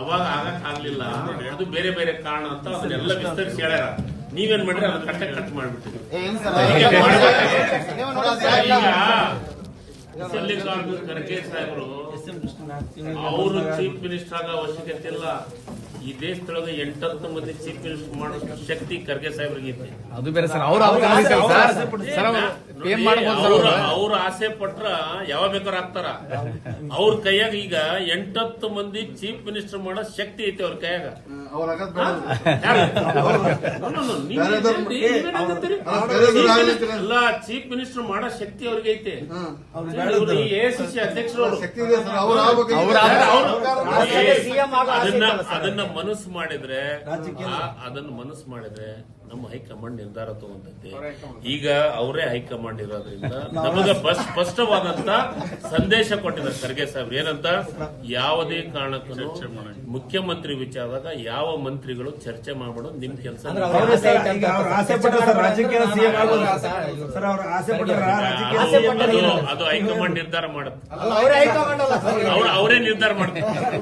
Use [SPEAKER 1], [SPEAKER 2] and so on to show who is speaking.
[SPEAKER 1] ಅವಾಗ ಆಗಕ್ ಆಗ್ಲಿಲ್ಲ. ಅದು ಬೇರೆ ಬೇರೆ ಕಾರಣ ಅಂತ ಅದನ್ನೆಲ್ಲ ವಿಸ್ತರಿಸಿ ಹೇಳ್ಯಾರ. ನೀವೇನ್ ಮಾಡ್ರಿ ಅದನ್ನ ಕಟ್ಟ ಕಟ್ ಮಾಡ್ಬಿಟ್ಟಿರಿ
[SPEAKER 2] ಇಲ್ಲ.
[SPEAKER 1] ಮಲ್ಲಿಕಾರ್ಜುನ್ ಖರ್ಗೆ ಸಾಹೇಬರು ಅವರು ಚೀಫ್ ಮಿನಿಸ್ಟರ್ ಆಗೋ ಅವಶ್ಯಕತೆ ಇಲ್ಲ. ಈ ದೇಶದೊಳಗೆ ಎಂಟತ್ತು ಮಂದಿ ಚೀಫ್ ಮಿನಿಸ್ಟರ್ ಮಾಡೋ ಶಕ್ತಿ ಖರ್ಗೆ ಸಾಹೇಬ್ರಿಗೆ ಐತಿ.
[SPEAKER 3] ಅದು ಬೇರೆ ಸರ್ ಅವ್ರ ಅವರು ಏನ್ ಮಾಡ್ಬೋದು ಸರ್
[SPEAKER 1] ಅವ್ರ
[SPEAKER 3] ಅವ್ರು
[SPEAKER 1] ಅವ್ರ ಆಸೆ ಪಟ್ರ ಯಾವಾಗ ಬೇಕಾದ್ರೂ ಆಗ್ತಾರ ಅವ್ರ ಕೈಯಾಗ ಈಗ ಎಂಟತ್ತು ಮಂದಿ ಚೀಫ್ ಮಿನಿಸ್ಟರ್ ಮಾಡೋ ಶಕ್ತಿ ಐತಿ ಅವ್ರ ಕೈಯಾಗ
[SPEAKER 4] ಅವ್ರ ಆಗದ್ ಬೇಡ.
[SPEAKER 1] ಯಾರು? No, no, no, ನೀವ್
[SPEAKER 4] ಬೇರೆದವ್ರು
[SPEAKER 1] ನೀವ್ ಏನ್ ಹೇಳ್ತೀರಿ?
[SPEAKER 4] ಅವ್ರು ಬೇರೆದವ್ರು
[SPEAKER 1] Chief
[SPEAKER 4] ಆಗ್ಲಿಕ್ಕೆ
[SPEAKER 1] ಅಲ್ಲ ಚೀಫ್ ಮಿನಿಸ್ಟರ್ ಮಾಡೋ ಶಕ್ತಿ ಅವ್ರಿಗೆ ಐತಿ
[SPEAKER 4] ಹಾ.
[SPEAKER 1] ಎಸಿಸಿ ಅಧ್ಯಕ್ಷರು ಅವ್ರು.
[SPEAKER 4] ಶಕ್ತಿ ಇದೆ ಸರ್ ಅವ್ರು ಆಗ್ಬೇಕು
[SPEAKER 3] ಅವ್ರು ಆಗ್ಬೇಕು.
[SPEAKER 1] ಅವ್ರು-
[SPEAKER 2] ರಾಜ್ಯದ CM ಆಗೋ ಆಸೆ
[SPEAKER 1] ಅದನ್ನ
[SPEAKER 2] ಸರ್.
[SPEAKER 1] ಅದನ್ನ ಮನಸ್ಸು ಮಾಡಿದ್ರೆ ಆ- ಅದನ್ನ ಮನಸ್ಸು ಮಾಡಿದ್ರೆ ನಮ್ಮ ಹೈಕಮಾಂಡ್ ನಿರ್ಧಾರ ತಗೊಂತೈತಿ ಈಗ ಅವರೇ ಹೈಕಮಾಂಡ್ ಇರೋದ್ರಿಂದ ನಮಗ ಬಸ್ ಸ್ಪಷ್ಟವಾದಂತ ಸಂದೇಶ ಕೊಟ್ಟಿದ್ದಾರೆ ಖರ್ಗೆ ಸಾಹೇಬ್ ಏನಂತ? ಯಾವುದೇ ಕಾರಣಕ್ಕೂ ಮುಖ್ಯಮಂತ್ರಿ ವಿಚಾರದಾಗ ಯಾವ ಮಂತ್ರಿಗಳು ಚರ್ಚೆ ಮಾಡಬಾರ್ದು ನಿಮ್ ಕೆಲಸ
[SPEAKER 5] ಈಗ ಆಸೆ ಪಟ್ಟ ಸರ್ ರಾಜ್ಯಕ್ಕೆ ಸಿಎಂ ಆಗೋದು. ಸರ್ ಅವ್ರು ಆಸೆ ಪಟ್ಟಾರ ರಾಜ್ಯಕ್ಕೆ
[SPEAKER 2] ಆಸೆ ಪಟ್ಟರೆ ಏನು?
[SPEAKER 1] ಅದು ಹೈಕಮಾಂಡ್ ನಿರ್ಧಾರ ಮಾಡುತ್ತೆ. ಅವರೇ ನಿರ್ಧಾರ ಮಾಡ್ತಾರೆ.